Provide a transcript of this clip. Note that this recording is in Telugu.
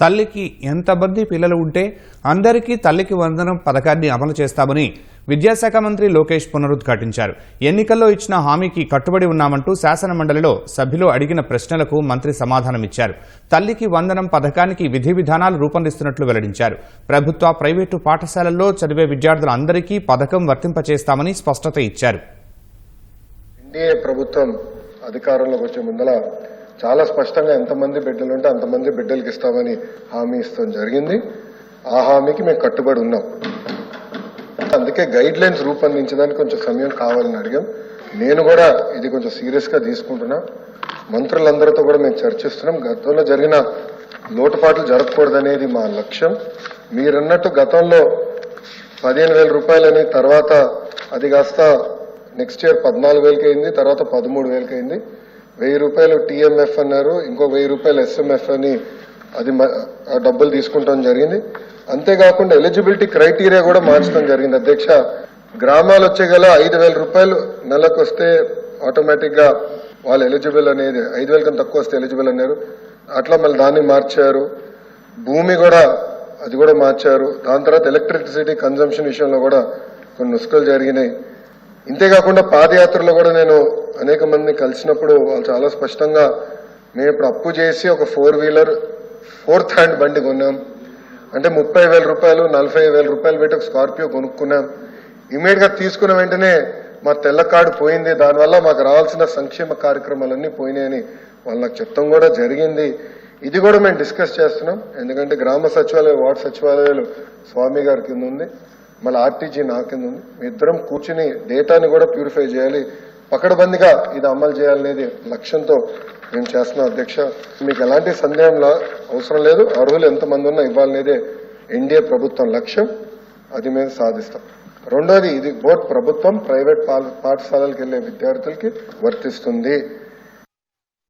తల్లికి ఎంతమంది పిల్లలు ఉంటే అందరికీ తల్లికి వందనం పథకాన్ని అమలు చేస్తామని విద్యాశాఖ మంత్రి లోకేష్ పునరుద్ఘాటించారు. ఎన్నికల్లో ఇచ్చిన హామీకి కట్టుబడి ఉన్నామంటూ శాసన మండలిలో సభ్యులు అడిగిన ప్రశ్నలకు మంత్రి సమాధానమిచ్చారు. తల్లికి వందనం పథకానికి విధి విధానాలు రూపొందిస్తున్నట్లు వెల్లడించారు. ప్రభుత్వ ప్రైవేటు పాఠశాలల్లో చదివే విద్యార్థులందరికీ పథకం వర్తింపచేస్తామని స్పష్టత ఇచ్చారు. ప్రభుత్వం అధికారంలోకి వచ్చే ముందల చాలా స్పష్టంగా ఎంతమంది బిడ్డలు ఉంటే అంతమంది బిడ్డలకి ఇస్తామని హామీ ఇస్తాం జరిగింది. ఆ హామీకి మేము కట్టుబడి ఉన్నాం. అందుకే గైడ్ లైన్స్ రూపొందించడానికి కొంచెం సమయం కావాలని అడిగాం. నేను కూడా ఇది కొంచెం సీరియస్గా తీసుకుంటున్నా. మంత్రులందరితో కూడా మేము చర్చిస్తున్నాం. గతంలో జరిగిన లోటుపాట్లు జరగకూడదనేది మా లక్ష్యం. మీరన్నట్టు గతంలో పదిహేను వేల రూపాయలని తర్వాత అది కాస్త నెక్స్ట్ ఇయర్ పద్నాలుగు వేలకి అయింది తర్వాత పదమూడు వేలకి అయింది. వెయ్యి రూపాయలు టీఎంఎఫ్ అన్నారు ఇంకో వెయ్యి రూపాయలు ఎస్ఎంఎఫ్ అని అది ఆ డబ్బులు తీసుకుంటాం జరిగింది. అంతేకాకుండా ఎలిజిబిలిటీ క్రైటీరియా కూడా మార్చడం జరిగింది. అధ్యక్ష గ్రామాలు వచ్చే గల ఐదు వేల రూపాయలు నెలకు వస్తే ఆటోమేటిక్గా వాళ్ళు ఎలిజిబుల్ అనేది ఐదు వేల కన్నా తక్కువ వస్తే ఎలిజిబుల్ అన్నారు. అట్లా మళ్ళీ దాన్ని మార్చారు. భూమి కూడా అది కూడా మార్చారు. దాని తర్వాత ఎలక్ట్రిసిటీ కన్జంప్షన్ విషయంలో కూడా కొన్ని నుసుకలు జరిగినాయి. ఇంతేకాకుండా పాదయాత్రలో కూడా నేను అనేక మందిని కలిసినప్పుడు వాళ్ళు చాలా స్పష్టంగా మేము ఇప్పుడు అప్పు చేసి ఒక ఫోర్ వీలర్ ఫోర్త్ హ్యాండ్ బండి కొన్నాం. అంటే ముప్పై వేల రూపాయలు నలభై వేల రూపాయలు పెట్టి ఒక స్కార్పియో కొనుక్కున్నాం. ఇమీడియట్గా తీసుకున్న వెంటనే మా తెల్ల కార్డు పోయింది. దానివల్ల మాకు రావాల్సిన సంక్షేమ కార్యక్రమాలన్నీ పోయినాయని వాళ్ళు నాకు చెప్తాం కూడా జరిగింది. ఇది కూడా మేము డిస్కస్ చేస్తున్నాం. ఎందుకంటే గ్రామ సచివాలయం వార్డు సచివాలయాలు స్వామి గారి కింద ఉంది. మళ్ళీ ఆర్టీజీ నా కింద ఉంది. మీ ఇద్దరం కూర్చుని డేటాని కూడా ప్యూరిఫై చేయాలి. పకడబందిగా ఇది అమలు చేయాలనేది లక్ష్యంతో మేము చేస్తున్నాం అధ్యక్ష. మీకు ఎలాంటి సందేహంలా అవసరం లేదు. అర్హులు ఎంతమంది ఉన్నా ఇవ్వాలనేదే ఎన్డీఏ ప్రభుత్వం లక్ష్యం. అది మేము సాధిస్తాం. రెండోది ఇది బోర్డు ప్రభుత్వం ప్రైవేట్ పాఠశాలలకు వెళ్ళే విద్యార్థులకి వర్తిస్తుంది.